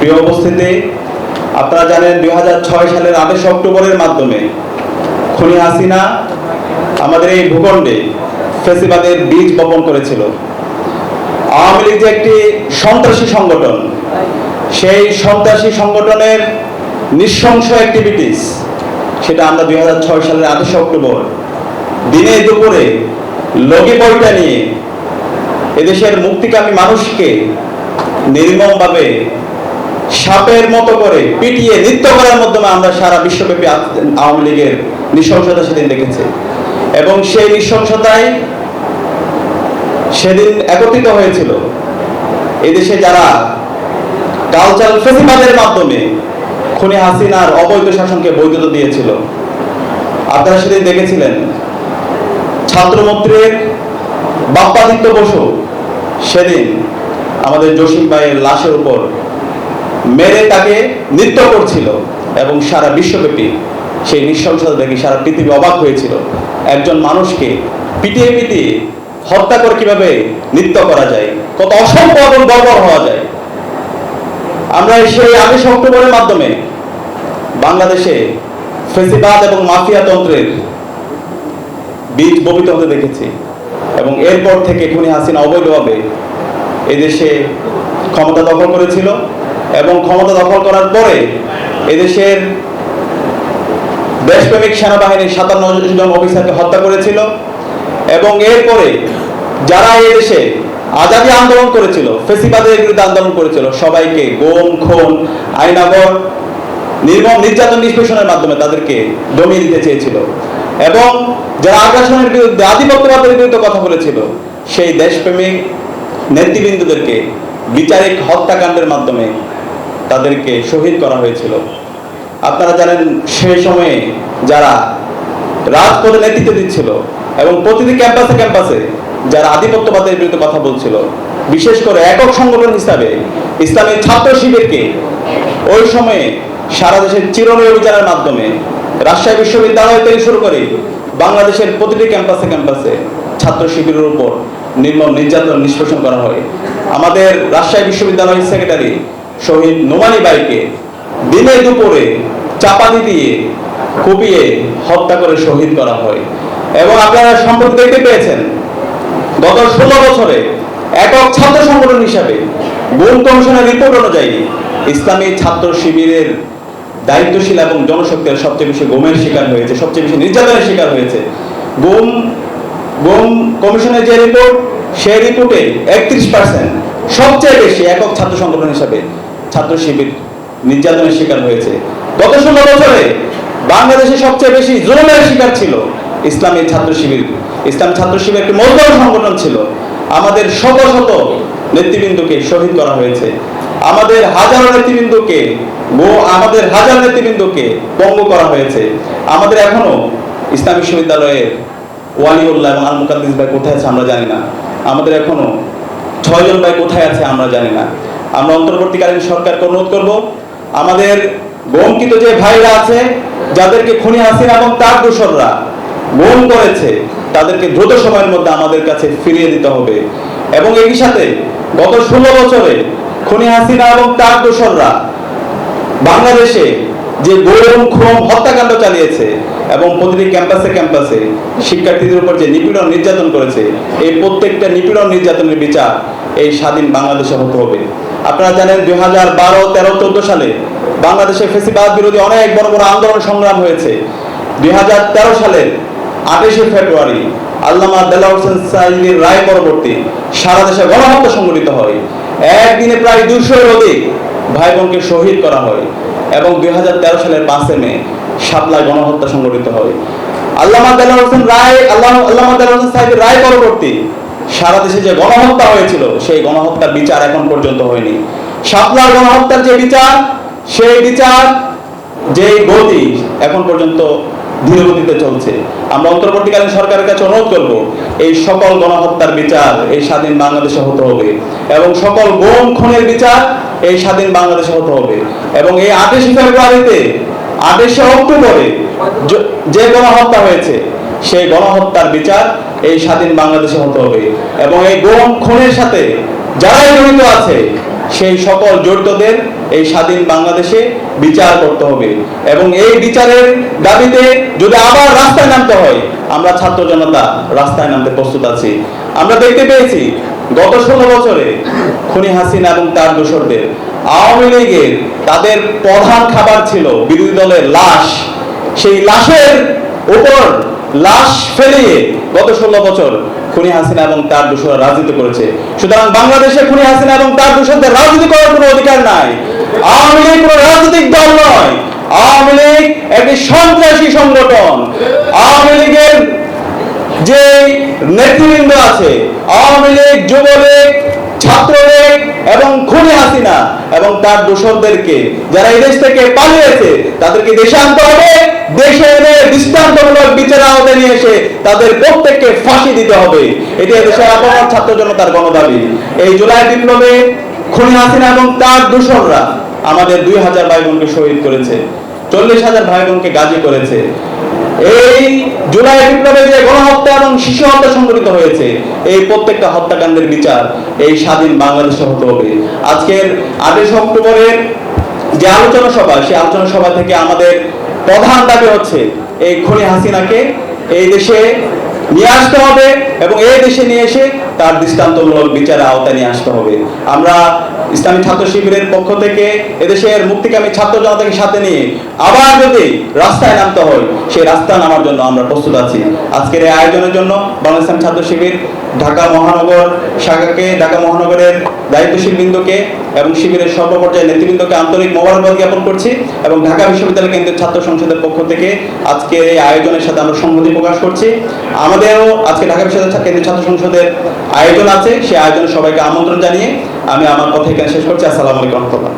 প্রিয় উপস্থিতি, আপনারা জানেন দু হাজার ছয় সালের আঠাশ অক্টোবরের মাধ্যমে খুনি হাসিনা আমাদের এই ভূখণ্ডে ফেসিবাদের বীজ বপন করেছিল। আওয়ামী লীগ যে একটি সন্ত্রাসী সংগঠন, সেই সন্ত্রাসী সংগঠনের নৃশংস অ্যাক্টিভিটিস সেটা আমরা দুই হাজার ছয় সালের আঠাশে অক্টোবর দিনে দুপুরে লগি বইটা নিয়ে এদেশের মুক্তিকামী মানুষকে নির্মমভাবে সাপের মতো করে পিটিয়ে নৃত্য করার মাধ্যমে আমরা সারা বিশ্বব্যাপী আওয়ামী লীগের নৃশংসতা সেদিন দেখেছি। এবং সেই নৃশংসতায় সেদিন একত্রিত হয়েছিল। এদেশে যারা কালচারাল ফেস্টিভ্যালের মাধ্যমে খুনি হাসিনার অবৈধ শাসনকে বৈধতা দিয়েছিল, আপনারা সেদিন দেখেছিলেন ছাত্রমন্ত্রীর বাপ্পাদিত্য বসু সেদিন আমাদের জসিম ভাইয়ের লাশের উপর মেরে তাকে নৃত্য করছিল এবং সারা বিশ্বব্যাপী সেই নৃশংসতা দেখে সারা পৃথিবী অবাক হয়েছিল। একজন মানুষকে পিটিয়ে পিটিয়ে হত্যা করে কীভাবে নৃত্য করা যায়? কত অসম্ভব এবং বর্বর হওয়া যায়। আমরা সেই আঠাশ অক্টোবরের মাধ্যমে বাংলাদেশে ফেসিবাদ এবং মাফিয়া তন্ত্রের বীজ বপিত হতে দেখেছি এবং এরপর থেকে খুনি হাসিনা অবৈধভাবে এদেশে ক্ষমতা দখল করেছিল। এবং ক্ষমতা দখল করার পরে এদেশের দেশপ্রেমিক সেনাবাহিনীর সাতান্ন জন অফিসারকে হত্যা করেছিল এবং এরপরে যারা এই দেশে আজাদি আন্দোলন করেছিল, ফেসিবাদের বিরুদ্ধে আন্দোলন করেছিল, সবাইকে গোম, খুন আইনাগর নির্মম নির্যাতন নিষ্পেষণের মাধ্যমে তাদেরকে দমিয়ে দিতে চেয়েছিল। এবং যারা আগ্রাসনের বিরুদ্ধে, আধিপত্যবাদের বিরুদ্ধে কথা বলেছিল, সেই দেশপ্রেমিক নেতৃবৃন্দদেরকে বিচারিক হত্যাকাণ্ডের মাধ্যমে তাদেরকে শহীদ করা হয়েছিল। আপনারা জানেন সেই সময়ে যারা রাজপথে নেতৃত্ব দিচ্ছিল এবং প্রতিটি ক্যাম্পাসে ক্যাম্পাসে যারা আধিপত্যবাদের বিরুদ্ধে কথা বলছিল, বিশেষ করে একক সংগঠন হিসাবে ইসলামী ছাত্র শিবিরকে ওই সময়ে সারা দেশের চিরনি অভিযানের মাধ্যমে রাজশাহী বিশ্ববিদ্যালয় থেকে শুরু করে বাংলাদেশের প্রতিটি ক্যাম্পাসে ক্যাম্পাসে ছাত্র শিবিরের উপর নির্মম নির্যাতন নিষ্পেষণ করা হয়। আমাদের রাজশাহী বিশ্ববিদ্যালয়ের সেক্রেটারি শহীদ নোমানি বাইকে দিনে দুপুরে চাপাতি দিয়ে কুপিয়ে হত্যা করে শহীদ করা হয়। এবং আপনারা সম্প্রতি দেখতে পেয়েছেন, গত ষোলো বছরে একক ছাত্র সংগঠন হিসাবে গুম কমিশনের রিপোর্ট অনুযায়ী ইসলামী ছাত্র শিবিরের দায়িত্বশীল এবং জনশক্তির সবচেয়ে বেশি গুমের শিকার হয়েছে, সবচেয়ে বেশি নির্যাতনের শিকার হয়েছে। গুম গুম কমিশনের যে রিপোর্ট, সেই রিপোর্টে একত্রিশ পার্সেন্ট সবচেয়ে বেশি একক ছাত্র সংগঠন হিসাবে ছাত্র শিবির নির্যাতনের শিকার হয়েছে। গত ষোলো বছরে বাংলাদেশে সবচেয়ে বেশি জুলুমের শিকার ছিল ইসলামী ছাত্র শিবির। ইসলাম ছাত্র শিবির একটি মজবুত সংগঠন ছিল। আমাদের শত শত নেতৃবৃন্দকে শহীদ করা হয়েছে। আমাদের হাজারো নেতৃবৃন্দকে আমাদের হাজার নেতৃবৃন্দকে পঙ্গু করা হয়েছে। আমাদের এখনও ইসলাম বিশ্ববিদ্যালয়ের ওয়ালিউল্লাহ এবং আল ভাই কোথায় আছে আমরা জানি না। আমাদের এখনও ছয়জন ভাই কোথায় আছে আমরা জানি না। আমরা অন্তর্বর্তীকালীন সরকারকে অনুরোধ করব, আমাদের বঙ্কিত যে ভাইরা আছে, যাদেরকে খুনি হাসিনা এবং তার দোসররা গুম করেছে, তাদেরকে দ্রুত সময়ের মধ্যে আমাদের কাছে ফিরিয়ে দিতে হবে। এবং একই সাথে গত ষোলো বছরে খুনি হাসিনা এবং তার দোসররা বাংলাদেশে যে গরম খুম হত্যাকাণ্ড চালিয়েছে এবং প্রতিটি ক্যাম্পাসে ক্যাম্পাসে শিক্ষার্থীদের উপর যে নিপীড়ন নির্যাতন করেছে, এই প্রত্যেকটা নিপীড়ন নির্যাতনের বিচার এই স্বাধীন বাংলাদেশে হতে হবে। আপনারা জানেন দুই হাজার বারো, তেরো, চোদ্দ সালে বাংলাদেশে ফেসিবাদ বিরোধী অনেক বড় বড় আন্দোলন সংগ্রাম হয়েছে। দুই হাজার তেরো সালের আঠাশে ফেব্রুয়ারি আল্লামা দেলা হোসেন সাইদির রায় পরবর্তী সারা দেশে গণহত্যা সংঘটিত হয়। একদিনে প্রায় দুশোর অধিক ভাই বোনকে শহীদ করা হয় এবং দুই হাজার তেরো সালের পাঁচে মে সাতলায় গণহত্যা সংঘটিত হয়। আল্লামা দেলা হোসেন রায়, আল্লাহ, আল্লামা দেলা হোসেন সাহেবের রায় পরবর্তী সারা দেশে যে গণহত্যা হয়েছিল, সেই গণহত্যার বিচার এখন পর্যন্ত হয়নি। সাতলার গণহত্যার যে বিচার, সেই বিচার যে গতি এখন পর্যন্ত ধীরগতিতে চলছে। আমরা অন্তর্বর্তীকালীন সরকারের কাছে অনুরোধ করব, এই সকল গণহত্যার বিচার এই স্বাধীন বাংলাদেশে হতে হবে এবং সকল গোম খুনের বিচার এই স্বাধীন বাংলাদেশে হতে হবে এবং এই আঠাশে ফেব্রুয়ারিতে আঠাশে অক্টোবরে যে গণহত্যা হয়েছে, সেই গণহত্যার বিচার এই স্বাধীন বাংলাদেশে হতে হবে। এবং এই গোম খুনের সাথে যারাই জড়িত আছে, সেই সকল জড়িতদের এই স্বাধীন বাংলাদেশে বিচার করতে হবে। এবং এই বিচারের দাবিতে যদি আবার রাস্তায় নামতে হয়, আমরা ছাত্র জনতা রাস্তায় নামতে প্রস্তুত আছি। আমরা দেখতে পেয়েছি, গত ষোলো বছরে খুনি হাসিনা এবং তার দোসরদের আওয়ামী লীগের তাদের প্রধান খাবার ছিল বিরোধী দলের লাশ। সেই লাশের উপর লাশ ফেলিয়ে গত ষোলো বছর খুনি হাসিনা এবং তার দোষরা রাজনীতি করেছে। সুতরাং বাংলাদেশে খুনি হাসিনা এবং তার দোষরদের রাজনীতি করার কোনো অধিকার নাই। আওয়ামী লীগ কোনো রাজনৈতিক দল নয়। আওয়ামী লীগ একটি সন্ত্রাসী সংগঠন। আওয়ামী লীগের যে নেতৃবৃন্দ আছে, আওয়ামী লীগ, যুবলীগ, ছাত্রলীগ এবং তার দোষরদেরকে, যারা এই দেশ থেকে পালিয়েছে, তাদেরকে দেশে আনতে হবে। দেশে এনে দৃষ্টান্তমূলক বিচার আওতায় নিয়ে এসে তাদের প্রত্যেককে ফাঁসি দিতে হবে। এটি দেশের আপামর ছাত্র জনতার গণদাবি। এই জুলাই বিপ্লবে খুনি হাসিনা এবং তার দোষররা আমাদের দুই হাজার ভাই বোনকে শহীদ করেছে, চল্লিশ হাজার ভাই বোনকে গাজী করেছে। এই জুলাই বিপ্লবে যে গণহত্যা এবং শিশু হত্যা সংঘটিত হয়েছে, এই প্রত্যেকটা হত্যাকাণ্ডের বিচার এই স্বাধীন বাংলাদেশে হতে হবে। আজকের আঠাশ অক্টোবরের যে আলোচনা সভা, সেই আলোচনা সভা থেকে আমাদের প্রধান দাবি হচ্ছে, এই খনি হাসিনাকে এই দেশে নিয়ে আসতে হবে এবং এই দেশে নিয়ে এসে তার দৃষ্টান্তমূলক বিচারে আওতায় নিয়ে আসতে হবে। আমরা ইসলামী ছাত্র শিবিরের পক্ষ থেকে এদেশের মুক্তিকামী ছাত্র জনতাকে সাথে নিয়ে আবার যদি রাস্তায় নামতে হয়, সেই রাস্তা নামার জন্য আমরা প্রস্তুত আছি। আজকের এই আয়োজনের জন্য বাংলাদেশ ছাত্র শিবির ঢাকা মহানগর শাখাকে, ঢাকা মহানগরের দায়িত্বশীল বৃন্দকে এবং শিবিরের সর্বপর্যায়ে নেতৃবৃন্দকে আন্তরিক মোবারকবাদ জ্ঞাপন করছি এবং ঢাকা বিশ্ববিদ্যালয় কেন্দ্রীয় ছাত্র সংসদের পক্ষ থেকে আজকে এই আয়োজনের সাথে আমরা সংহতি প্রকাশ করছি। আমাদেরও আজকে ঢাকা বিশ্ববিদ্যালয় কেন্দ্রীয় ছাত্র সংসদের আয়োজন আছে সেই আয়োজনে সবাইকে আমন্ত্রণ জানিয়ে আমি আমার কথা এখানে শেষ করছি। আসসালামু আলাইকুম রহমতুল্লাহ।